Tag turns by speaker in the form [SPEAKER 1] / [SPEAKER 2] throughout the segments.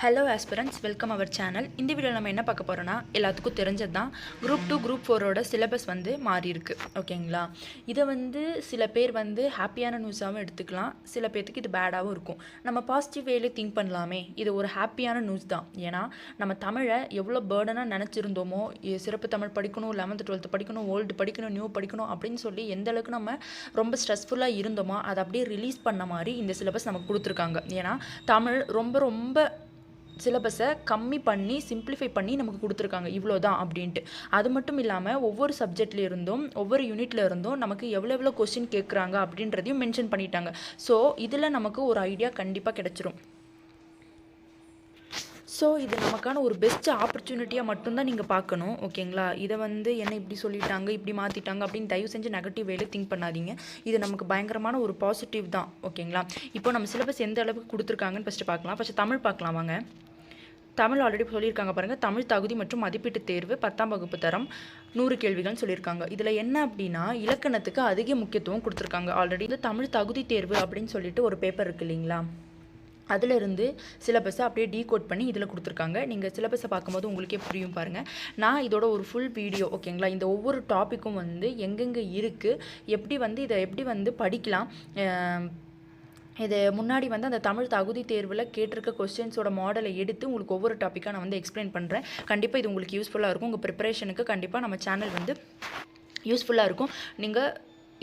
[SPEAKER 1] Hello aspirants welcome our channel இந்த video நம்ம என்ன பார்க்க போகிறோன்னா எல்லாத்துக்கும் தெரிஞ்சது தான் குரூப் டூ குரூப் ஃபோரோட சிலபஸ் வந்து மாறி இருக்கு ஓகேங்களா இதை வந்து சில பேர் வந்து ஹாப்பியான நியூஸாகவும் எடுத்துக்கலாம். சில பேர்த்துக்கு இது பேடாகவும் இருக்கும். நம்ம பாசிட்டிவ் வேலே திங்க் பண்ணலாமே. இது ஒரு ஹாப்பியான நியூஸ் தான். ஏன்னா நம்ம தமிழை எவ்வளோ பேர்டனாக நினச்சிருந்தோமோ சிறப்பு தமிழ் படிக்கணும் லெவன்த்து டுவெல்த்து படிக்கணும் ஓல்டு படிக்கணும் நியூ படிக்கணும் அப்படின்னு சொல்லி எந்த அளவுக்கு நம்ம ரொம்ப ஸ்ட்ரெஸ்ஃபுல்லாக இருந்தோமோ அதை அப்படியே ரிலீஸ் பண்ண மாதிரி இந்த சிலபஸ் நமக்கு கொடுத்துருக்காங்க. ஏன்னா தமிழ் ரொம்ப ரொம்ப சிலபஸை கம்மி பண்ணி சிம்பிளிஃபை பண்ணி நமக்கு கொடுத்துருக்காங்க. இவ்வளோ தான் அப்படின்ட்டு. அது மட்டும் இல்லாமல் ஒவ்வொரு சப்ஜெக்ட்ல இருந்தும் ஒவ்வொரு யூனிட்ல இருந்தும் நமக்கு எவ்வளோ எவ்வளோ கொஸ்டின் கேட்குறாங்க அப்படின்றதையும் மென்ஷன் பண்ணிட்டாங்க. ஸோ இதில் நமக்கு ஒரு ஐடியா கண்டிப்பாக கிடைச்சிரும். ஸோ இது நமக்கான ஒரு பெஸ்ட் ஆப்பர்ச்சுனிட்டியாக மட்டும்தான் நீங்கள் பார்க்கணும் ஓகேங்களா? இதை வந்து என்ன இப்படி சொல்லிட்டாங்க இப்படி மாற்றிட்டாங்க அப்படின்னு தயவு செஞ்சு நெகட்டிவ் வேலை திங்க் பண்ணாதீங்க. இது நமக்கு பயங்கரமான ஒரு பாசிட்டிவ் தான் ஓகேங்களா? இப்போ நம்ம சிலபஸ் எந்த அளவுக்கு கொடுத்துருக்காங்கன்னு ஃபஸ்ட்டு பார்க்கலாம். ஃபஸ்ட்டு தமிழ் பார்க்கலாம் வாங்க. தமிழ் ஆல்ரெடி சொல்லியிருக்காங்க பாருங்கள் தமிழ் தகுதி மற்றும் மதிப்பீட்டு தேர்வு பத்தாம் வகுப்பு தரம் நூறு கேள்விகள்னு சொல்லியிருக்காங்க. இதில் என்ன அப்படின்னா இலக்கணத்துக்கு அதிக முக்கியத்துவம் கொடுத்துருக்காங்க. ஆல்ரெடி இந்த தமிழ் தகுதி தேர்வு அப்படின்னு சொல்லிட்டு ஒரு பேப்பர் இருக்கு இல்லைங்களா? அதிலிருந்து சிலபஸை அப்படியே டீகோட் பண்ணி இதில் கொடுத்துருக்காங்க. நீங்கள் சிலபஸை பார்க்கும்போது உங்களுக்கே புரியும் பாருங்கள் நான் இதோட ஒரு ஃபுல் வீடியோ ஓகேங்களா இந்த ஒவ்வொரு டாப்பிக்கும் வந்து எங்கெங்கே இருக்குது எப்படி வந்து இதை எப்படி வந்து படிக்கலாம்? இது முன்னாடி வந்து அந்த தமிழ் தகுதி தேர்வில் கேட்டிருக்க கொஸ்டின்ஸோட மாடலை எடுத்து உங்களுக்கு ஒவ்வொரு டாப்பிக்காக நான் வந்து எக்ஸ்பிளைன் பண்ணுறேன் கண்டிப்பாக இது உங்களுக்கு யூஸ்ஃபுல்லாக இருக்கும். உங்கள் ப்ரிப்பரேஷனுக்கு கண்டிப்பாக நம்ம சேனல் வந்து யூஸ்ஃபுல்லாக இருக்கும். நீங்கள்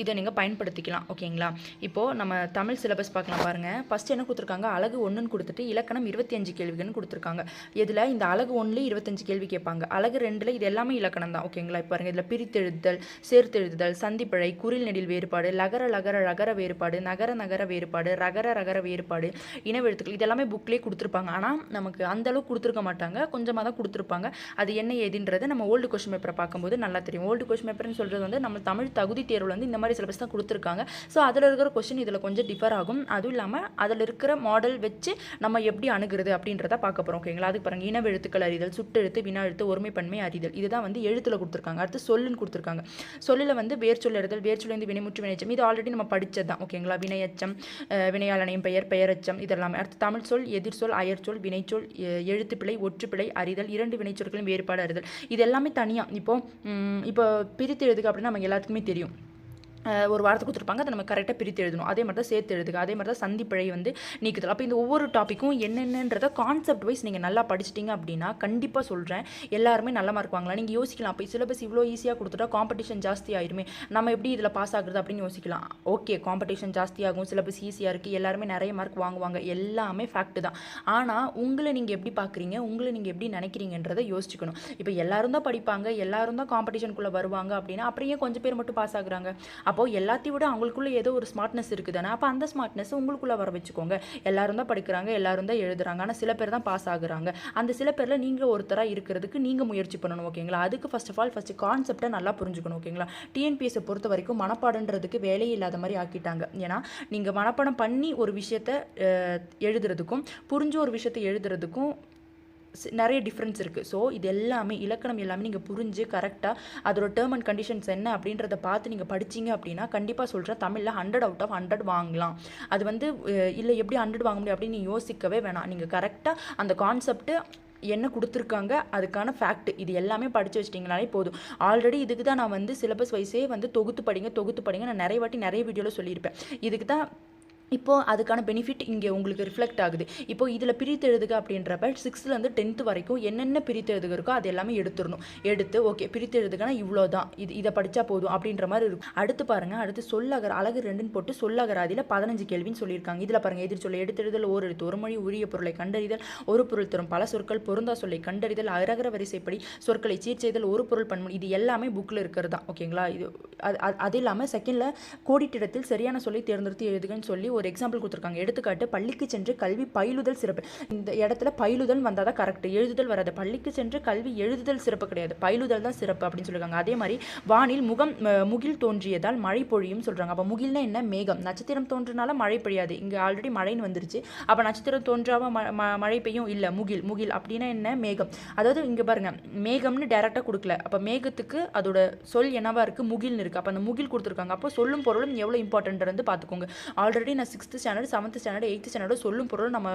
[SPEAKER 1] இதை நீங்கள் பயன்படுத்திக்கலாம் ஓகேங்களா? இப்போது நம்ம தமிழ் சிலபஸ் பார்க்கலாம் பாருங்கள் ஃபஸ்ட்டு என்ன கொடுத்துருக்காங்க? அழகு ஒன்றுன்னு கொடுத்துட்டு இலக்கணம் இருபத்தி அஞ்சு கேள்விகள்னு கொடுத்துருக்காங்க. இதில் இந்த அழகு ஒன்றுலேயே இருபத்தஞ்சு கேள்வி கேட்பாங்க. அழகு ரெண்டில் இது எல்லாமே இலக்கணம் தான் ஓகேங்களா? இப்போ பாருங்கள் இதில் பிரித்தெழுதல் சேர்த்தெழுதல் சந்திப்பிழை குறில் நெடில் வேறுபாடு லகர லகர ரகர வேறுபாடு நகர நகர வேறுபாடு ரகர ரகர வேறுபாடு இனவெழுத்துக்கள் இது எல்லாமே புக்லேயே கொடுத்துருப்பாங்க. ஆனால் நமக்கு அந்தளவுக்கு கொடுத்துருக்க மாட்டாங்க. கொஞ்சமாக தான் கொடுத்துருப்பாங்க. அது என்ன ஏதுன்றது நம்ம ஓல்டு கொஸ்டின் பேப்பரை பார்க்கும்போது நல்லா தெரியும். ஓல்டு கொஸ்டின் பேப்பர்னு சொல்கிறது வந்து நம்ம தமிழ் தகுதி தேர்வில் வந்து இந்த மாதிரி சிலபஸ் தான் கொடுத்துருக்காங்க. ஸோ அதில் இருக்கிற கொஷின் இதில் கொஞ்சம் டிஃபர் ஆகும். அதுவும் இல்லாமல் அதில் இருக்கிற மாடல் வச்சு நம்ம எப்படி அணுகிறது அப்படின்றத பார்க்க போகிறோம் ஓகேங்களா? அதுக்கு பாருங்கள் இனவெழுத்துக்கள் எழுத்துக்கள் அறிதல் சுட்டெழுத்து வினா எழுத்து ஒருமைப்பன்மை அறிதல். இதுதான் வந்து எழுத்தில் கொடுத்துருக்காங்க. அடுத்து சொல்லுன்னு கொடுத்துருக்காங்க. சொல்லில் வந்து வேர்ச்சொல் எழுதல் வேர்ச்சொல்லேருந்து வினைமுற்று வினைச்சம். இது ஆல்ரெடி நம்ம படித்தது தான். ஓகேங்களா? வினையச்சம் வினையாளனையும் பெயர் பெயரச்சம் இதெல்லாமே. அடுத்து தமிழ் சொல் எதிர்ச்சொல் அயற்சொல் வினைச்சொல் எழுத்துப்பிழை ஒற்றுப்பிழை அறிதல் இரண்டு வினைச்சொற்களும் வேறுபாடு அறிதல். இது எல்லாமே தனியாக இப்போ இப்போ பிரித்து எழுதுக்கு அப்படின்னா நமக்கு எல்லாத்துக்குமே தெரியும். ஒரு வாரத்தை கொடுத்துருப்பாங்க. அதை நம்ம கரெக்டாக பிரித்து எழுதணும். அதே மாதிரி தான் சேர்த்து எழுதுக. அதே மாதிரி தான் சந்திப்பிழை வந்து நீக்குதல். அப்போ இந்த ஒவ்வொரு டாப்பிக்கும் என்னென்னன்றத கான்செப்ட் வைஸ் நீங்கள் நல்லா படிச்சிட்டிங்க அப்படின்னா கண்டிப்பாக சொல்கிறேன் எல்லாருமே நல்ல மார்க் வாங்கலாம். நீங்கள் யோசிக்கலாம். அப்போ சிலபஸ் இவ்வளோ ஈஸியாக கொடுத்துட்டா காம்படிஷன் ஜாஸ்தி ஆயிருமே. நம்ம எப்படி இதில் பாஸ் ஆகுறது அப்படின்னு யோசிக்கலாம். ஓகே காம்படிஷன் ஜாஸ்தியாகும் சிலபஸ் ஈஸியாக இருக்குது எல்லாருமே நிறைய மார்க் வாங்குவாங்க. எல்லாமே ஃபேக்ட் தான். ஆனால் உங்களை நீங்கள் எப்படி பார்க்குறீங்க? உங்களை நீங்கள் எப்படி நினைக்கிறீங்கன்றதை யோசிச்சுக்கணும். இப்போ எல்லாரும் தான் படிப்பாங்க. எல்லாரும் தான் காம்படிஷனுக்குள்ளே வருவாங்க அப்படின்னா அப்புறம் ஏன் கொஞ்சம் பேர் மட்டும் பாஸ் ஆகுறாங்க? அப்போது எல்லாத்தையும் விட அவங்களுக்குள்ள ஏதோ ஒரு ஸ்மார்ட்னஸ் இருக்குதுன்னா அப்போ அந்த ஸ்மார்ட்னஸ் உங்களுக்குள்ளே வர வச்சுக்கோங்க. எல்லாரும் தான் படிக்கிறாங்க எல்லாரும் தான் எழுதுறாங்க. ஆனால் சில பேர் தான் பாஸ் ஆகுறாங்க. அந்த சில பேரில் நீங்கள் ஒருத்தராக இருக்கிறதுக்கு நீங்கள் முயற்சி பண்ணணும் ஓகேங்களா அதுக்கு ஃபர்ஸ்ட் ஆஃப் ஆல் ஃபஸ்ட்டு கான்செப்டை நல்லா புரிஞ்சுக்கணும் ஓகேங்களா டிஎன்பிஎஸ்ஸை பொறுத்த வரைக்கும் மனப்பாடன்றதுக்கு வேலையே இல்லாத மாதிரி ஆக்கிட்டாங்க. ஏன்னா நீங்கள் மனப்பாடம் பண்ணி ஒரு விஷயத்த எழுதுறதுக்கும் புரிஞ்சு ஒரு விஷயத்தை எழுதுறதுக்கும் நிறைய டிஃப்ரென்ஸ் இருக்குது ஸோ இது எல்லாமே இலக்கணம் எல்லாமே நீங்கள் புரிஞ்சு கரெக்டாக அதோட டேர்ம் அண்ட் கண்டிஷன்ஸ் என்ன அப்படின்றத பார்த்து நீங்கள் படிச்சீங்க அப்படின்னா கண்டிப்பாக சொல்கிறேன் தமிழில் ஹண்ட்ரட் அவுட் ஆஃப் ஹண்ட்ரட் வாங்கலாம். அது வந்து இல்லை எப்படி ஹண்ட்ரட் வாங்க முடியும் அப்படின்னு யோசிக்கவே வேணாம். நீங்கள் கரெக்டாக அந்த கான்செப்ட்டு என்ன கொடுத்துருக்காங்க அதுக்கான ஃபேக்ட் இது எல்லாமே படித்து வச்சிட்டிங்கனாலே போதும். ஆல்ரெடி இதுக்கு தான் நான் வந்து சிலபஸ் வைஸே வந்து தொகுத்து படிங்க தொகுத்து படிங்க. நான் நிறைய வாட்டி நிறைய வீடியோவில் சொல்லியிருப்பேன். இதுக்கு தான் இப்போது அதுக்கான பெனிஃபிட் இங்கே உங்களுக்கு ரிஃப்ளெக்ட் ஆகுது. இப்போ இதில் பிரித்து எழுதுக அப்படின்றப்ப சிக்ஸ்த்துலேருந்து டென்த்து வரைக்கும் என்னென்ன பிரித்து எழுதுக இருக்கோ அது எல்லாமே எடுத்துடணும். எடுத்து ஓகே பிரித்து எழுதுகனா இவ்வளோ தான் இது இதை படித்தா போதும் அப்படின்ற மாதிரி இருக்கும். அடுத்து பாருங்கள் அடுத்து சொல்லகர் அழகு ரெண்டுன்னு போட்டு சொல்லகராதியில் பதினஞ்சு கேள்வின்னு சொல்லியிருக்காங்க. இதில் பாருங்கள் எதிர் சொல்ல எடுத்தெழுதல் ஓர் எழுத்து ஒரு மொழி உரிய பொருளை கண்டறிதல் ஒரு பொருள் தரும் பல சொற்கள் பொருந்தா சொல்லை கண்டறிதல் அகரகர வரிசைப்படி சொற்களை சீர்செய்தல் ஒரு பொருள் பன்மொழி இது எல்லாமே புக்கில் இருக்கிறது தான். ஓகேங்களா இது அது அது- அது இல்லாமல் செகண்டில் கோடிட்டிடத்தில் சரியான சொல்லி தேர்ந்தெடுத்து எழுதுகன்னு சொல்லி ஒரு எக்ஸாம்பிள் கொடுத்துருக்காங்க. எடுத்துக்காட்டு பள்ளிக்கு சென்று கல்வி பயிலுதல் சிறப்பு. இந்த இடத்துல பயிலுதல் வந்தால் தான் கரெக்ட் எழுதுதல் வராது. பள்ளிக்கு சென்று கல்வி எழுதுதல் சிறப்பு கிடையாது. பயிலுதல் தான் சிறப்பு அப்படின்னு சொல்லியிருக்காங்க அதே மாதிரி வானில் முகம் முகில் தோன்றியதால் மழை பொழியும் சொல்கிறாங்க அப்போ முகில்னா என்ன? மேகம். நட்சத்திரம் தோன்றினால மழை பெய்யாது. இங்கே ஆல்ரெடி மழைன்னு வந்துருச்சு. அப்போ நட்சத்திரம் தோன்றாம ம- மழை பெய்யும்? இல்லை. முகில். முகில் அப்படின்னா என்ன? மேகம். அதாவது இங்கே பாருங்க. மேகம்னு டேரெக்டாக கொடுக்கல. அப்போ மேகத்துக்கு அதோட சொல் என்னவா இருக்குது முகில்னு இருக்குது அப்போ அந்த முகில் கொடுத்துருக்காங்க. அப்போ சொல்லும் பொருளும் எவ்வளோ இம்பார்ட்டன்ட் இருந்து பார்த்துக்கோங்க. ஆல்ரெடி நான் நான் sixth standard seventh standard eighth standard சொல்லும் பொருள் நம்ம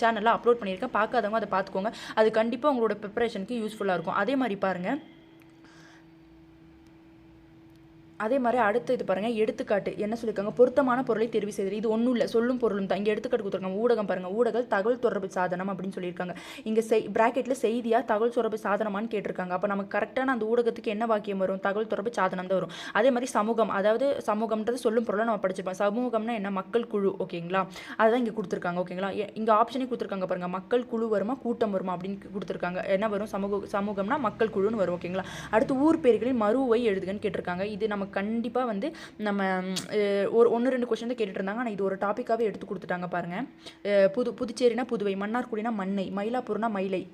[SPEAKER 1] சேனலில் அப்லோட் பண்ணியிருக்கேன். பார்க்காதவங்க அதை பார்த்துக்கோங்க. அது கண்டிப்பாக உங்களோட ப்ரிப்பரேஷனுக்கு யூஸ்ஃபுல்லாக இருக்கும். அதே மாதிரி பாருங்கள் அதே மாதிரி அடுத்து இது பாருங்கள் எடுத்துக்காட்டு. என்ன சொல்லியிருக்காங்க பொருத்தமான பொருளை தெரிவு செய்தது இது ஒன்றும் இல்லை. சொல்லும் பொருளும் தான். இங்கே எடுத்துக்காட்டு கொடுத்துருக்காங்க. ஊடகம் பாருங்கள் ஊடகம் தகவல் தொடர்பு சாதனம் அப்படின்னு சொல்லியிருக்காங்க. இங்கே செய் ப்ராக்கெட்டில் செய்தியாக தகவல் தொடர்பு சாதனமான்னு கேட்டிருக்காங்க. அப்போ நமக்கு கரெக்டான அந்த ஊடகத்துக்கு என்ன வாக்கியம் வரும்? தகவல் தொடர்பு சாதனம் தான் வரும். அதே மாதிரி சமூகம். அதாவது சமூகம்ன்றது சொல்லும் பொருளை நம்ம படிச்சிருப்போம். சமூகம்னா என்ன? மக்கள் குழு ஓகேங்களா? அதுதான் இங்கே கொடுத்துருக்காங்க ஓகேங்களா? இங்கே ஆப்ஷனே கொடுத்துருக்காங்க பாருங்கள் மக்கள் குழு வருமா கூட்டம் வருமா அப்படின்னு கொடுத்துருக்காங்க. என்ன வரும்? சமூக சமூகம்னா மக்கள் குழுன்னு வரும் ஓகேங்களா? அடுத்து ஊர் பேர்களின் மறுவை எழுதுகன்னு கேட்டிருக்காங்க. இது நமக்கு கண்டிப்பாக வந்து நம்ம ஒரு ஒன்று ரெண்டு கொஸ்டின் தான் இருந்தாங்க ஆனால் இது ஒரு டாப்பிக்காகவே எடுத்து கொடுத்துட்டாங்க பாருங்கள் புது புதுச்சேரினா புதுவை மன்னார்குடினா மண்ணை மயிலாப்பூர்னா மயிலை.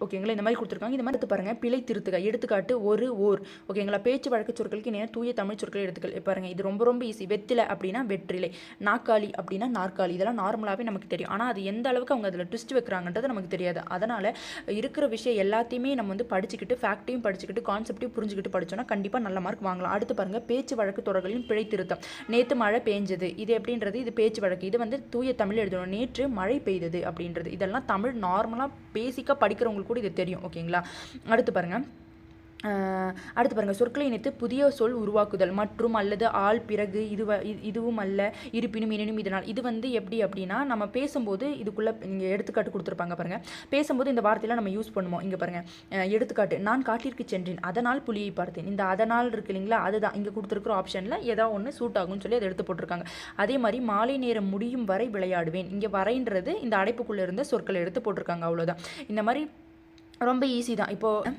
[SPEAKER 1] ஓகேங்களா? இந்த மாதிரி கொடுத்துருக்காங்க. இந்த மாதிரி எடுத்து பாருங்க. பிழை திருத்துக. எடுத்துக்காட்டு ஒரு ஓர். ஓகேங்களா? பேச்சு வழக்கு சொற்களுக்கு நேரம் தூய தமிழ் சொற்கள் எடுத்துக்கள். பாருங்க. இது ரொம்ப ரொம்ப ஈஸி வெத்தில அப்படின்னா வெற்றிலை. நாக்காளி அப்படின்னா நாற்காலி. இதெல்லாம் நார்மலாகவே நமக்கு தெரியும். ஆனால் அது எந்த அளவுக்கு அவங்க அதில் ட்விஸ்ட் வைக்கிறாங்கன்றது நமக்கு தெரியாது. அதனால் இருக்கிற விஷயம் எல்லாத்தையுமே நம்ம வந்து படிச்சுக்கிட்டு ஃபேக்ட்டையும் படிச்சுக்கிட்டு கான்செப்டையும் புரிஞ்சுக்கிட்டு படித்தோம்னா கண்டிப்பாக நல்ல மார்க் வாங்கலாம். அடுத்து பாருங்க. பேச்சு வழக்கு தொடர்களின் பிழை திருத்தம். நேற்று மழை பெஞ்சது. இது எப்படின்றது? இது பேச்சு வழக்கு. இது வந்து தூய தமிழ் எழுதணும். நேற்று மழை பெய்தது அப்படின்றது. இதெல்லாம் தமிழ் நார்மலாக பேசிக்காக படிக்கிறவங்களுக்கு கூட இது தெரியும் ஓகேங்களா? அடுத்து பாருங்கள் அடுத்து பாருங்கள் சொற்களை இணைத்து புதிய சொல் உருவாக்குதல் மற்றும் அல்லது ஆள் பிறகு இது இதுவும் அல்ல இருப்பினும் எனினும் இதனால். இது வந்து எப்படி அப்படின்னா நம்ம பேசும்போது இதுக்குள்ளே இங்கே எடுத்துக்காட்டு கொடுத்துருப்பாங்க பாருங்கள் பேசும்போது இந்த வார்த்தையெல்லாம் நம்ம யூஸ் பண்ணுவோம். இங்கே பாருங்கள் எடுத்துக்காட்டு. நான் காட்டிற்கு சென்றேன். அதனால் புலியை பார்த்தேன். இந்த அதனால் இருக்கு இல்லைங்களா? அதுதான். இங்கே கொடுத்துருக்குற ஆப்ஷனில் ஏதோ ஒன்று சூட் ஆகும்னு சொல்லி அதை எடுத்து போட்டிருக்காங்க. அதே மாதிரி மாலை நேரம் முடியும் வரை விளையாடுவேன். இங்கே வரைன்றது இந்த அடைப்புக்குள்ளே இருந்த சொற்களை எடுத்து போட்டிருக்காங்க. அவ்வளோதான் இந்த மாதிரி ரொம்ப ஈஸி தான். இப்போது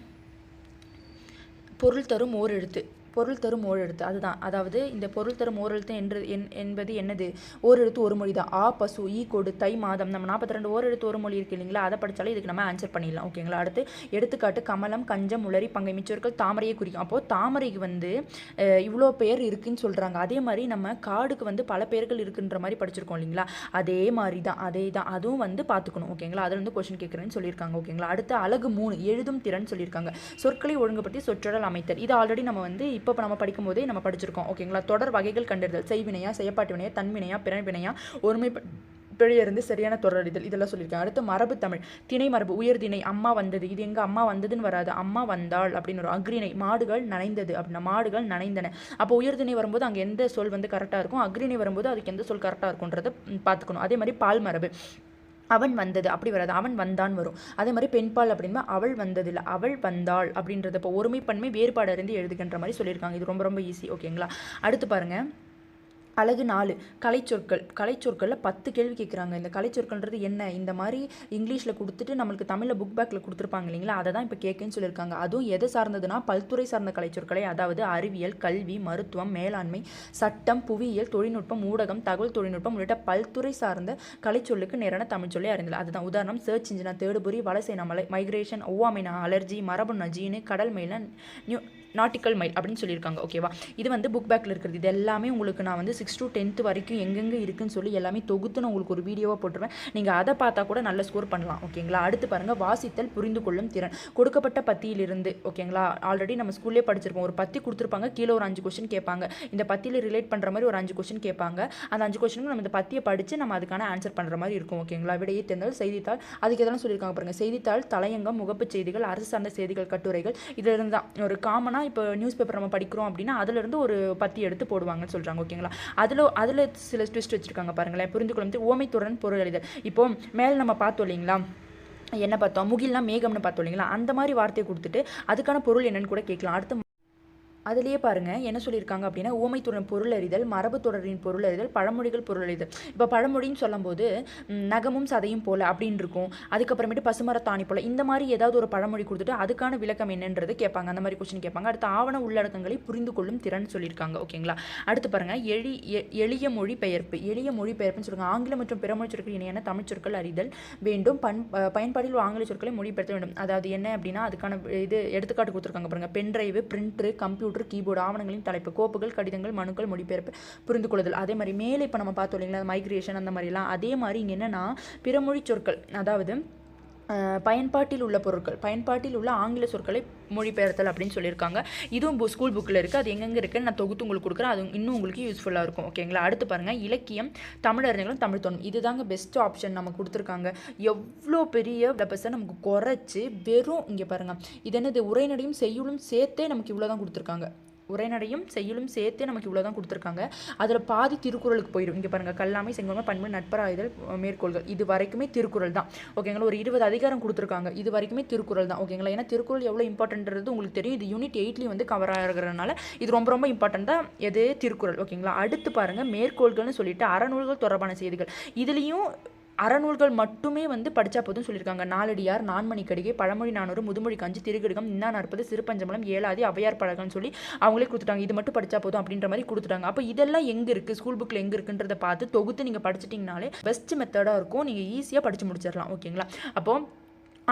[SPEAKER 1] பொருள் தரும் ஓர் எழுத்து. பொருள் தரும் ஓரெழுத்து அதுதான். அதாவது இந்த பொருள் தரும் ஓரெழுத்து என்று என் என்பது என்னது? ஓரெழுத்து ஒரு மொழி தான் ஆ பசு ஈ கொடு தை மாதம். நம்ம நாற்பத்தி ரெண்டு ஓரெழுத்து ஒரு மொழி இருக்கு இல்லைங்களா? அதை படித்தாலே இதுக்கு நம்ம ஆன்சர் பண்ணிடலாம். ஓகேங்களா அடுத்து எடுத்துக்காட்டு கமலம் கஞ்சம் உளறி பங்கை மிச்சோர்கள் தாமரையை குறிக்கும். அப்போது தாமரைக்கு வந்து இவ்வளோ பேர் இருக்குன்னு சொல்கிறாங்க அதே மாதிரி நம்ம காடுக்கு வந்து பல பேர்கள் இருக்குன்ற மாதிரி படிச்சிருக்கோம் இல்லைங்களா? அதே மாதிரி தான் அதே தான் அதுவும் வந்து பார்த்துக்கணும். ஓகேங்களா அதில் வந்து கொஷின் கேட்குறேன்னு சொல்லியிருக்காங்க. ஓகேங்களா அடுத்து அழகு மூணு எழுதும் திறன் சொல்லியிருக்காங்க. சொற்களை ஒழுங்குபடுத்தி சொற்றொடல் அமைத்தல். இது ஆல்ரெடி நம்ம வந்து இப்போ நம்ம படிக்கும் போதே நம்ம படிச்சிருக்கோம் ஓகேங்களா தொடர் வகைகள் கண்டறிதல் செய்வினையா செய்யப்பாட்டு வினையா தன்வினையா பிறவினையா ஒருமை பிழையிருந்து சரியான தொடரடிதல் இதெல்லாம் சொல்லியிருக்காங்க. அடுத்து மரபு தமிழ் திணை மரபு உயர் திணை அம்மா வந்தது இது எங்கள் அம்மா வந்ததுன்னு வராது அம்மா வந்தாள் அப்படின்னு ஒரு அக்ரிணை மாடுகள் நனைந்தது அப்படின்னா மாடுகள் நனைந்தன. அப்போ உயர்திணை வரும்போது அங்கே எந்த சொல் வந்து கரெக்டாக இருக்கும் அக்ரிணை வரும்போது அதுக்கு எந்த சொல் கரெக்டாக இருக்குன்றதை பார்த்துக்கணும். அதே மாதிரி பால் மரபு அவன் வந்தது. அப்படி வராது. அவன் வந்தான் வரும். அதே மாதிரி பெண்பால் அப்படின்னா அவள் வந்ததில்லை. அவள் வந்தாள் அப்படின்றத இப்போ ஒருமைப்பன்மை வேறுபாடு அறிந்து எழுதுகின்ற மாதிரி சொல்லியிருக்காங்க. இது ரொம்ப ரொம்ப ஈஸி ஓகேங்களா அடுத்து பாருங்கள் அழகு நாலு. கலைச்சொற்கள். கலைச்சொற்களில் பத்து கேள்வி கேட்குறாங்க இந்த கலைச்சொற்கள்ன்றது என்ன? இந்த மாதிரி இங்கிலீஷில் கொடுத்துட்டு நம்மளுக்கு தமிழில் புக் பேக்கில் கொடுத்துருப்பாங்க இல்லைங்களா? அதை தான் இப்போ கேட்குன்னு சொல்லியிருக்காங்க. அதுவும் எது சார்ந்ததுன்னா பல்துறை சார்ந்த கலைச்சொற்களை. அதாவது அறிவியல் கல்வி மருத்துவம் மேலாண்மை சட்டம் புவியியல் தொழில்நுட்பம் ஊடகம் தகவல் தொழில்நுட்பம் உள்ளிட்ட பல்துறை சார்ந்த கலைச்சொல்லுக்கு நேரான தமிழ் சொல்லி அறிந்தல் அதுதான். உதாரணம் சர்ச் இன்ஜினா தேடுபுரி வலசைனா மலை மைக்ரேஷன் ஒவ்வாமைனா அலர்ஜி மரபுனா ஜீனு கடல் மயில நியூ நாட்டிக்கல் மைல் அப்படின்னு சொல்லியிருக்காங்க. ஓகேவா இது வந்து புக் பேக்கில் இருக்கிறது. இது எல்லாமே உங்களுக்கு நான் வந்து சிக்ஸ் to டென்த்து வரைக்கும் எங்கெங்கே இருக்குன்னு சொல்லி எல்லாமே தொகுத்து நான் உங்களுக்கு ஒரு வீடியோவாக போட்டுருவேன். நீங்கள் அதை பார்த்தா கூட நல்ல ஸ்கோர் பண்ணலாம் ஓகேங்களா அடுத்து பாருங்கள் வாசித்தல் புரிந்து கொள்ளும் திறன். கொடுக்கப்பட்ட பத்தியிலிருந்து ஓகேங்களா ஆல்ரெடி நம்ம ஸ்கூல்லே படிச்சிருப்போம். ஒரு பத்தி கொடுத்துருப்பாங்க கீழே ஒரு அஞ்சு கொஸ்டின் கேட்பாங்க. இந்த பத்தியில் ரிலேட் பண்ணுற மாதிரி ஒரு அஞ்சு கொஸ்டின் கேட்பாங்க. அந்த அஞ்சு கொஸ்டினுக்கு நம்ம இந்த பத்தியை படித்து நம்ம அதுக்கான ஆன்சர் பண்ணுற மாதிரி இருக்கும் ஓகேங்களா விடையை தேர்ந்தால் செய்தித்தாள் அதுக்கு எதெல்லாம் சொல்லியிருக்காங்க பாருங்கள் செய்தித்தாள் தலையங்கம் முகப்பு செய்திகள் அரசு சார்ந்த செய்திகள் கட்டுரைகள் இதிலிருந்து தான். ஒரு காமனாக இப்போ நியூஸ் பேப்பர் நம்ம படிக்கிறோம் அப்படின்னா அதுலேருந்து ஒரு பத்தி எடுத்து போடுவாங்கன்னு சொல்கிறாங்க ஓகேங்களா அதில் அதில் சில ட்விஸ்ட் வச்சுருக்காங்க பாருங்களேன். புரிந்து கொள்ளும் ஓமைத்துடன் பொருள் எழுதல் இப்போ மேலே நம்ம பார்த்தோம் இல்லைங்களா? என்ன பார்த்தோம்? முகில்னா மேகம்னு பார்த்தோம் இல்லைங்களா? அந்த மாதிரி வார்த்தையை கொடுத்துட்டு அதுக்கான பொருள் என்னன்னு கூட கேட்கலாம். அடுத்து அதுலேயே பாருங்க என்ன சொல்லியிருக்காங்க அப்படின்னா ஊமைத்துடன் பொருள் அறிதல் மரபு தொடரின் பொருள் அறிதல் பழமொழிகள் பொருள் அறிதல். இப்போ பழமொழின்னு சொல்லும்போது நகமும் சதையும் போல அப்படின்னு இருக்கும். அதுக்கப்புறமேட்டு பசுமரத்தாணி போல. இந்த மாதிரி ஏதாவது ஒரு பழமொழி கொடுத்துட்டு அதுக்கான விளக்கம் என்னன்றது கேட்பாங்க. அந்த மாதிரி கொஸ்டின் கேட்பாங்க. அடுத்து ஆவண உள்ளடக்கங்களை புரிந்து கொள்ளும் திறன் சொல்லியிருக்காங்க. ஓகேங்களா? அடுத்து பாருங்கள் எளி எ- எளிய மொழி பெயர்ப்பு எளிய மொழி பெயர்ப்புன்னு சொல்லுவாங்க. ஆங்கில மற்றும் பிற மொழி சொற்கள் இணையான தமிழ் சொற்கள் அறிதல் வேண்டும். பண் பயன்பாட்டில் பயன்பாடில் உள்ள ஆங்கில சொற்களை மொழிபெயர்த்த வேண்டும். அதாவது என்ன அப்படின்னா அதுக்கான இது எடுத்துக்காட்டு கொடுத்துருக்காங்க பாருங்கள் பென்ட்ரைவு பிரிண்ட்ரு கம்ப்யூட்டர் கீபோர்டு ஆவணங்களின் தலைப்பு கோப்புகள் கடிதங்கள் மனுக்கள் மொழிபெயர்ப்பு புரிந்து கொள்ளுதல் அதே மாதிரி மேலே இப்போ நம்ம பார்த்தோம் இல்லைங்களா மைக்ரேஷன் அந்த மாதிரிலாம். அதே மாதிரி இங்கே என்னென்னா பிறமொழி சொற்கள் அதாவது பயன்பாட்டில் உள்ள பொருட்கள் பயன்பாட்டில் உள்ள ஆங்கில சொற்களை மொழிபெயர்த்தல் அப்படின்னு சொல்லியிருக்காங்க. இதுவும் ஸ்கூல் புக்கில் இருக்குது அது எங்கெங்கே இருக்குன்னு நான் தொகுத்து உங்களுக்கு கொடுக்குறேன். அது இன்னும் உங்களுக்கு யூஸ்ஃபுல்லாக இருக்கும். ஓகேங்களா அடுத்து பாருங்கள் இலக்கியம் தமிழறிஞர்களும் தமிழ் தொன்மை இதுதாங்க பெஸ்ட் ஆப்ஷன் நம்ம கொடுத்துருக்காங்க. எவ்வளோ பெரிய சிலபஸை நமக்கு குறைச்சி வெறும் இங்கே பாருங்கள் இது என்னது? உரைநடையும் செய்யுளும் சேர்த்தே நமக்கு இவ்வளோ தான் கொடுத்துருக்காங்க. உரைநடையும் செய்யலும் சேர்த்தே நமக்கு இவ்வளோ தான் கொடுத்துருக்காங்க. அதில் பாதி திருக்குறளுக்கு போயிடும் இங்கே பாருங்கள் கல்லாமை செங்கோமை பண்பு நட்பராயுதல் மேற்கோள்கள். இது வரைக்குமே திருக்குறள் தான். ஓகேங்களா ஒரு இருபது அதிகாரம் கொடுத்துருக்காங்க. இது வரைக்குமே திருக்குறள் தான். ஓகேங்களா ஏன்னா திருக்குறள் எவ்வளோ இம்பார்ட்டன்றது உங்களுக்கு தெரியும். இது யூனிட் எயிட்லேயும் வந்து கவர் ஆகிறதுனால இது ரொம்ப ரொம்ப இம்பார்ட்டண்ட்டாக எது? திருக்குறள். ஓகேங்களா அடுத்து பாருங்கள் மேற்கோள்கள்னு சொல்லிட்டு அறநூல்கள் தொடர்பான செய்திகள். இதுலேயும் அறநூல்கள் மட்டுமே வந்து படித்தா போதும் சொல்லியிருக்காங்க. நாலடியார் நான்மணி கடிகை பழமொழி நானூறு முதுமொழி கஞ்சி திருக்கடிகம் இன்னா நாற்பது சிறுபஞ்சமலம் ஏழாதி அவையார் பழகம்னு சொல்லி அவங்களே கொடுத்துட்டாங்க. இது மட்டும் படித்தா போதும் அப்படின்ற மாதிரி கொடுத்துட்டாங்க. அப்போ இதெல்லாம் எங்கே இருக்குது ஸ்கூல் புக்கில் எங்கே இருக்குன்றதை பார்த்து தொகுத்து நீங்கள் படிச்சிட்டிங்கனாலே பெஸ்ட் மெத்தடாக இருக்கும். நீங்கள் ஈஸியாக படித்து முடிச்சிடலாம். ஓகேங்களா? அப்போது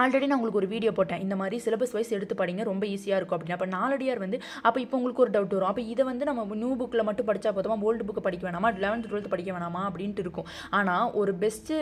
[SPEAKER 1] ஆல்ரெடி நான் உங்களுக்கு ஒரு வீடியோ போட்டேன். இந்த மாதிரி சிலபஸ் வைஸ் எடுத்து படிங்க. ரொம்ப ஈஸியாக இருக்கும் அப்படின்னு. அப்போ நாலடியார் வந்து அப்போ இப்போ உங்களுக்கு ஒரு டவுட் வரும். அப்போ இதை வந்து நம்ம நியூ புக்கில் மட்டும் படித்தா போதுமா? ஓல்டு புக்கு படிக்க வேணாமா? லெவன்த் டுவெல்த் படிக்க வேணாமா? அப்படின்ட்டு இருக்கும். ஆனால் ஒரு பெஸ்ட்டு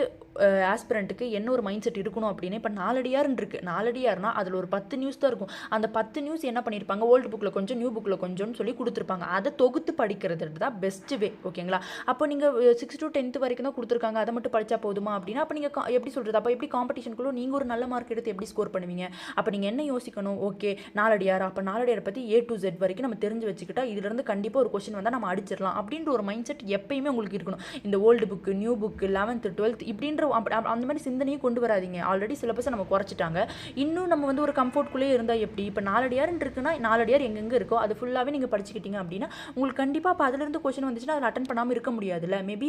[SPEAKER 1] ஆஸ்பிரண்ட்டுக்கு என்ன ஒரு மைண்ட் செட் இருக்கணும் அப்படின்னு இப்போ நாலடியார்னு இருக்குது நாலடியார்னா அதில் ஒரு பத்து நியூஸ் தான் இருக்கும். அந்த பத்து நியூஸ் என்ன பண்ணியிருப்பாங்க ஓல்டு புக்கில் கொஞ்சம் நியூ புக்கில் கொஞ்சம்னு சொல்லி கொடுத்துருப்பாங்க. அதை தொகுத்து படிக்கிறது தான் பெஸ்ட் வே ஓகேங்களா அப்போ நீங்கள் சிக்ஸ் டு டென்த் வரைக்கும் தான் கொடுத்துருக்காங்க. அதை மட்டும் படித்தா போதுமா அப்படின்னா? அப்போ நீங்கள் எப்படி சொல்கிறது அப்போ எப்படி காம்படிஷனுக்குள்ளே நீங்கள் ஒரு நல்ல மார்க் எடுத்து எப்படி ஸ்கோர் பண்ணுவீங்க? அப்போ நீங்கள் என்ன யோசிக்கணும்? ஓகே நாலடியார் அப்போ நாலடியார் பற்றி ஏ டு ஜெட் வரைக்கும் நம்ம தெரிஞ்சு வச்சுக்கிட்டா இதுலேருந்து கண்டிப்பாக ஒரு கொஸ்டின் வந்தால் நம்ம அடிச்சிடலாம். அப்படின்ற ஒரு மைண்ட் செட் எப்பயுமே உங்களுக்கு இருக்கணும். இந்த old book new book eleventh twelfth இப்படின்ற அந்த மாதிரி சிந்தனையும் கொண்டு வராதீங்க. ஆல்ரெடி சிலபஸை நம்ம குறைச்சிட்டாங்க. இன்னும் நம்ம வந்து ஒரு கம்ஃபர்ட்குள்ளே இருந்தால் எப்படி? இப்போ நாலடியார்னு இருக்குன்னா நாலடியார் எங்கெங்கே இருக்கோ அது ஃபுல்லாகவே நீங்கள் படிச்சுக்கிட்டீங்க அப்படின்னா உங்களுக்கு கண்டிப்பாக இப்போ அதுலேருந்து கொஸ்டின் வந்துச்சுன்னா அதில் அட்டன் பண்ணாமல் இருக்க முடியாதுல்ல. மேபி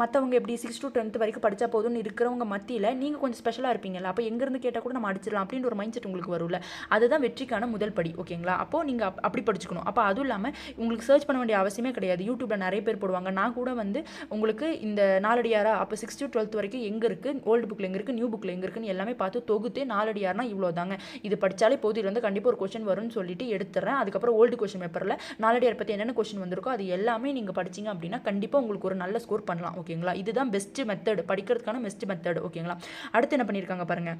[SPEAKER 1] மற்றவங்க எப்படி சிக்ஸ் டு டென்த் வரைக்கும் படித்தா போதும்னு இருக்கிறவங்க மத்தியில் நீங்கள் கொஞ்சம் ஸ்பெஷலாக இருப்பீங்கல்ல. அப்போ எங்கேருந்து கேட்டால் கூட நம்ம அடிச்சிடலாம் அப்படின்ற ஒரு மைண்ட் செட் உங்களுக்கு வரும்ல. அதுதான் வெற்றிக்கான முதல் படி ஓகேங்களா? அப்போது நீங்கள் அப் அப்படி படிச்சுக்கணும். அப்போ அதுவும் இல்லாமல் உங்களுக்கு சர்ச் பண்ண வேண்டிய அவசியமே கிடையாது. யூடியூப்பில் நிறைய பேர் போடுவாங்க. நான் கூட வந்து உங்களுக்கு இந்த நாலடியாரா அப்போ சிக்ஸ் டு டுவெல்த் வரைக்கும் எங்கே இருக்குது ஓல்டு புக்கில் எங்கே இருக்குது நியூ புக்கில் எங்கே இருக்குன்னு எல்லாமே பார்த்து தொகுத்து நாலடியார்னா இவ்வளோ தாங்க இது படித்தாலே போது இருந்து கண்டிப்பாக ஒரு கொஸ்டின் வரும்னு சொல்லிட்டு எடுத்துறேன். அதுக்கப்புறம் ஓல்டு கொஸ்டின் பேப்பரில் நாலடியார் பற்றி என்னென்ன கொஸ்டின் வந்திருக்கோ அது எல்லாமே நீங்கள் படிச்சீங்க அப்படின்னா கண்டிப்பாக உங்களுக்கு ஒரு நல்ல ஸ்கோர் பண்ணலாம் ஓகேங்களா? இதுதான் பெஸ்ட் மெத்தட் படிக்கிறதுக்கான பெஸ்ட் மெத்தட் ஓகேங்களா? அடுத்து என்ன பண்ணியிருக்காங்க பாருங்கள்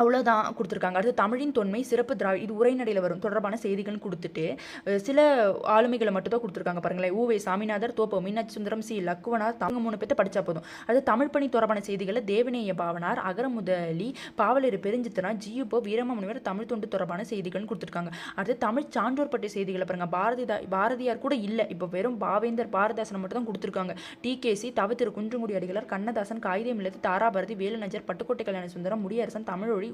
[SPEAKER 1] அவ்வளோதான் கொடுத்துருக்காங்க. அடுத்து தமிழின் தொன்மை சிறப்பு திரா இது உரைநடையில் வரும். தொடர்பான செய்திகள் கொடுத்துட்டு சில ஆளுமைகளை மட்டும் தான் கொடுத்துருக்காங்க பாருங்களேன். ஊவே சாமிநாதர் தோப்போ மீனாட்சி சுந்தரம் சி. லக்குவனா தங்க மூணு பேர்த்த படித்தா போதும். அது தமிழ் பணி தொடர்பான செய்திகளை தேவநேய பாவனார் அகரமுதலி பாவலர் பெருஞ்சித்தனா ஜியுபோ வீரமாமுனிவர் தமிழ் தொண்டு தொடர்பான செய்திகள்னு கொடுத்துருக்காங்க. அடுத்து தமிழ் சான்றோர் பற்றிய செய்திகளை பாருங்க. பாரதிதா பாரதியார் கூட இல்லை. இப்போ வெறும் பாவேந்தர் பாரதாசனை மட்டும் தான் கொடுத்துருக்காங்க. டிகேசி தவ திரு குன்றங்குடி அடிகளார் கண்ணதாசன் காகிதம் இல்லத்து தாராபாரதி வேலுநஜர் பட்டுக்கோட்டை கல்யாண சுந்தரம் முடியரசன் தமிழ் করি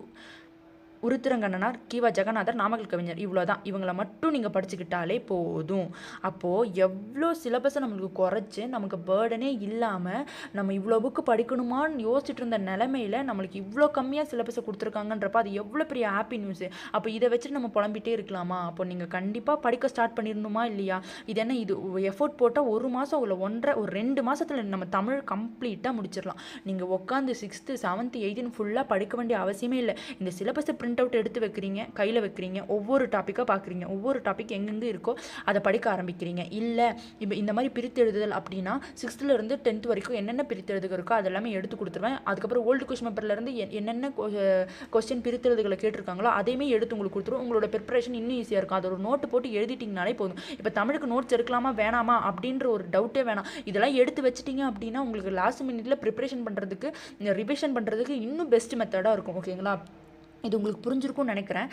[SPEAKER 1] உருத்திரங்கண்ணனார் கீவா ஜெகநாதர் நாமக்கல் கவிஞர். இவ்வளோ தான் இவங்கள மட்டும் நீங்கள் படிச்சுக்கிட்டாலே போதும். அப்போது எவ்வளோ சிலபஸை நம்மளுக்கு குறைச்சி நமக்கு பேர்டனே இல்லாமல் நம்ம இவ்வளோ புக்கு படிக்கணுமான்னு யோசிச்சுட்டு இருந்த நிலமையில நம்மளுக்கு இவ்வளோ கம்மியாக சிலபஸை கொடுத்துருக்காங்கன்றப்ப அது எவ்வளோ பெரிய ஹாப்பி நியூஸு அப்போ இதை வச்சுட்டு நம்ம புலம்பிட்டே இருக்கலாமா? அப்போ நீங்கள் கண்டிப்பாக படிக்க ஸ்டார்ட் பண்ணிடணுமா இல்லையா? இது என்ன? இது எஃபோர்ட் போட்டால் ஒரு மாதம் இல்லை ஒன்றரை ஒரு ரெண்டு மாதத்தில் நம்ம தமிழ் கம்ப்ளீட்டாக முடிச்சிடலாம். நீங்கள் உட்காந்து சிக்ஸ்த்து செவன்த்து எயித்துன்னு ஃபுல்லாக படிக்க வேண்டிய அவசியமே இல்லை. இந்த சிலபஸை பிரிண்ட் அவுட் எடுத்து வைக்கிறீங்க கையில் வைக்கிறீங்க ஒவ்வொரு டாப்பிக்காக பார்க்குறீங்க ஒவ்வொரு டாபிக் எங்கெங்கே இருக்கோ அதை படிக்க ஆரம்பிக்கிறீங்க. இல்லை இப்போ இந்த மாதிரி பிரித்து எழுதுதல் அப்படின்னா சிக்ஸ்த்துலேருந்து டென்த் வரைக்கும் என்னென்ன பிரித்து எழுதுக இருக்கோ அது எல்லாமே எடுத்து கொடுத்துருவேன். அதுக்கப்புறம் ஓல்டு கொஸ்டின் பேப்பர்லேருந்து என்னென்ன கொஸ்டின் பிரித்து எழுதுகளை கேட்டிருக்காங்களோ அதையுமே எடுத்து உங்களுக்கு கொடுத்துரும் உங்களோட ப்ரிப்பரேஷன் இன்னும் ஈஸியாக இருக்கும். அது ஒரு நோட்டு போட்டு எழுதிட்டிங்கனாலே போதும். இப்போ தமிழுக்கு நோட்ஸ் எடுக்கலாமா வேணாமா அப்படின்ற ஒரு டவுட்டே வேணாம். இதெல்லாம் எடுத்து வச்சிட்டிங்க அப்படின்னா உங்களுக்கு லாஸ்ட் மினிட்ல ப்ரிப்பரேஷன் பண்ணுறதுக்கு ரிவிஷன் பண்ணுறதுக்கு இன்னும் பெஸ்ட் மெத்தடாக இருக்கும். ஓகேங்களா இது உங்களுக்கு புரிஞ்சிருக்கும்னு நினைக்கிறேன்.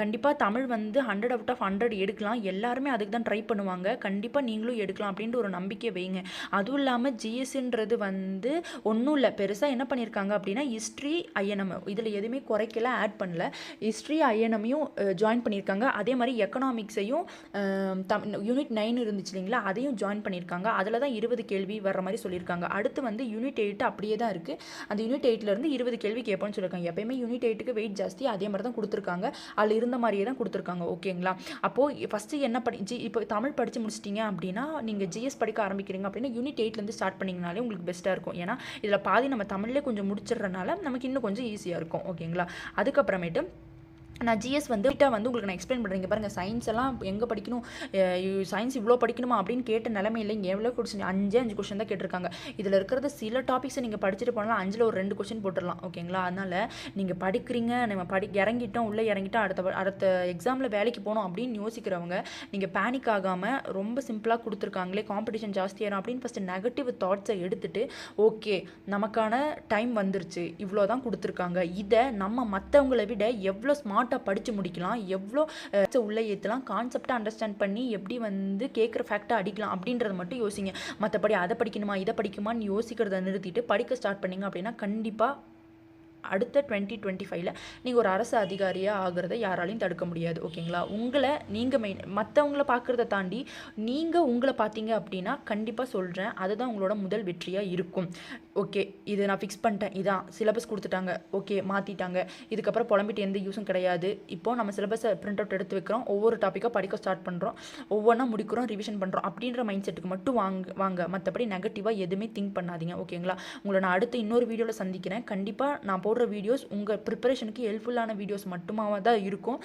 [SPEAKER 1] கண்டிப்பாக தமிழ் வந்து ஹண்ட்ரட் அவுட் ஆஃப் ஹண்ட்ரட் எடுக்கலாம். எல்லாருமே அதுக்கு தான் ட்ரை பண்ணுவாங்க. கண்டிப்பாக நீங்களும் எடுக்கலாம் அப்படின்ற ஒரு நம்பிக்கை வைங்க. அதுவும் இல்லாமல் ஜிஎஸ்சின்றது வந்து ஒன்றும் இல்லை. பெருசாக என்ன பண்ணியிருக்காங்க அப்படின்னா ஹிஸ்ட்ரி ஐஎன்எம் இதில் எதுவுமே குறைக்கல ஆட் பண்ணல. ஹிஸ்ட்ரி ஐஎன்எம்மையும் ஜாயின் பண்ணியிருக்காங்க அதே மாதிரி எக்கனாமிக்ஸையும் தம் யூனிட் நைன் இருந்துச்சு இல்லைங்களா? அதையும் ஜாயின் பண்ணியிருக்காங்க அதில் தான் இருபது கேள்வி வர்ற மாதிரி சொல்லியிருக்காங்க அடுத்து வந்து யூனிட் எயிட் அப்படியே தான் இருக்குது அந்த யூனிட் எயிட்லேருந்து இருபது கேள்வி கேட்போம்னு சொல்லியிருக்காங்க எப்பயுமே யூனிட் எயிட்டுக்கு வெயிட் ஜாஸ்தி அதே மாதிரி தான் கொடுத்துருக்காங்க. அதில் இருந்த மாதிரியே தான் கொடுத்துருக்காங்க. ஓகேங்களா? அப்போது ஃபஸ்ட்டு என்ன படி ஜி இப்போ தமிழ் படித்து முடிச்சிட்டிங்க அப்படின்னா நீங்கள் ஜிஎஸ் படிக்க ஆரம்பிக்கிறீங்க அப்படின்னா யூனிட் எயிட்லேருந்து ஸ்டார்ட் பண்ணிங்கனாலே உங்களுக்கு பெஸ்ட்டாக இருக்கும். ஏன்னா இதில் பாதி நம்ம தமிழ்லேயே கொஞ்சம் முடிச்சிடுறனால நமக்கு இன்னும் கொஞ்சம் ஈஸியாக இருக்கும். ஓகேங்களா? அதுக்கப்புறமேட்டு நான் ஜிஎஸ் வந்து கிட்ட வந்து உங்களுக்கு நான் எக்ஸ்பிளைன் பண்ணுறேன் பாருங்கள் சயின்ஸ் எல்லாம் எங்கே படிக்கணும்? சயின்ஸ் இவ்வளோ படிக்கணுமா அப்படின்னு கேட்ட நிலமையில இங்கே எவ்வளோ கொஸ்டின் அஞ்சே அஞ்சு கொஸ்டின் தான் கேட்டிருக்காங்க. இதில் இருக்கிறது சில டாபிக்ஸை நீங்கள் படிச்சுட்டு போனாலும் அஞ்சில் ஒரு ரெண்டு கொஸ்டின் போட்டுடலாம். ஓகேங்களா அதனால் நீங்கள் படிக்கிறீங்க நம்ம படி இறங்கிட்டோம் உள்ளே இறங்கிட்டோம் அடுத்த அடுத்த எக்ஸாமில் வேலைக்கு போகணும் அப்படின்னு யோசிக்கிறவங்க நீங்கள் பேனிக் ஆகாமல் ரொம்ப சிம்பிளாக கொடுத்துருக்காங்களே காம்படிஷன் ஜாஸ்தியாகும் அப்படின்னு ஃபஸ்ட்டு நெகட்டிவ் தாட்ஸை எடுத்துகிட்டு ஓகே நமக்கான டைம் வந்துருச்சு. இவ்வளோ தான் கொடுத்துருக்காங்க. இதை நம்ம மற்றவங்களை விட எவ்வளோ ஸ்மார்ட் ஸ்மார்ட்டாக படித்து முடிக்கலாம். எவ்வளோ உள்ளே ஏற்றலாம் கான்செப்டை அண்டர்ஸ்டாண்ட் பண்ணி எப்படி வந்து கேட்குற ஃபேக்டை அடிக்கலாம் அப்படின்றத மட்டும் யோசிங்க. மற்றபடி அதை படிக்கணுமா இதை படிக்குமான்னு யோசிக்கிறத நிறுத்திட்டு படிக்க ஸ்டார்ட் பண்ணிங்க அப்படின்னா கண்டிப்பாக அடுத்த டுவெண்ட்டி டுவெண்ட்டி ஃபைவ்ல நீங்கள் ஒரு அரசு அதிகாரியாக ஆகிறத யாராலையும் தடுக்க முடியாது. ஓகேங்களா? உங்களை நீங்கள் மெயின் மற்றவங்கள பார்க்குறத தாண்டி நீங்கள் உங்களை பார்த்தீங்க அப்படின்னா கண்டிப்பாக சொல்கிறேன் அதுதான் உங்களோட முதல் வெற்றியாக இருக்கும். ஓகே இது நான் ஃபிக்ஸ் பண்ணிட்டேன். இதான். சிலபஸ் கொடுத்துட்டாங்க. ஓகே மாற்றிட்டாங்க இதுக்கப்புறம் புலம்பிட்டு எந்த யூஸும் கிடையாது. இப்போ நம்ம சிலபஸை பிரிண்ட் அவுட் எடுத்து வைக்கிறோம். ஒவ்வொரு டாப்பிக்காக படிக்க ஸ்டார்ட் பண்ணுறோம் ஒவ்வொன்றா முடிக்கிறோம் ரிவிஷன் பண்ணுறோம் அப்படின்ற மைண்ட் செட்டுக்கு மட்டும் வாங்க வாங்க. மற்றபடி நெகட்டிவாக எதுவுமே திங்க் பண்ணாதீங்க. ஓகேங்களா உங்களை நான் அடுத்த இன்னொரு வீடியோவில் சந்திக்கிறேன். கண்டிப்பாக நான் போடுற வீடியோஸ் உங்கள் ப்ரிப்பரேஷனுக்கு ஹெல்ப்ஃபுல்லான வீடியோஸ் மட்டுமாக தான் இருக்கும்.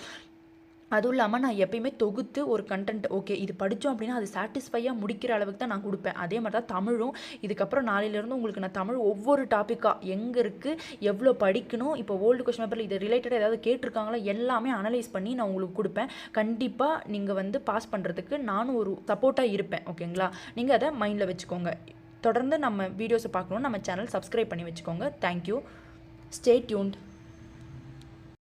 [SPEAKER 1] அதுவும் இல்லாமல் நான் எப்பயுமே தொகுத்து ஒரு கண்டென்ட் ஓகே இது படித்தோம் அப்படின்னா அது சாட்டிஸ்ஃபையாக முடிக்கிற அளவுக்கு தான் நான் கொடுப்பேன். அதே மாதிரி தான் தமிழும். இதுக்கப்புறம் நாளையிலேருந்து உங்களுக்கு நான் தமிழ் ஒவ்வொரு டாப்பிக்காக எங்கே இருக்குது எவ்வளோ படிக்கணும் இப்போ ஓல்டு கொஸ்டின் பேப்பரில் இது ரிலேட்டடாக ஏதாவது கேட்டிருக்காங்களா எல்லாமே அனலைஸ் பண்ணி நான் உங்களுக்கு கொடுப்பேன். கண்டிப்பாக நீங்கள் வந்து பாஸ் பண்ணுறதுக்கு நானும் ஒரு சப்போர்ட்டாக இருப்பேன் ஓகேங்களா நீங்கள் அதை மைண்டில் வச்சுக்கோங்க. தொடர்ந்து நம்ம வீடியோஸை பார்க்கணும். நம்ம சேனல் சப்ஸ்கிரைப் பண்ணி வச்சுக்கோங்க. Thank you stay tuned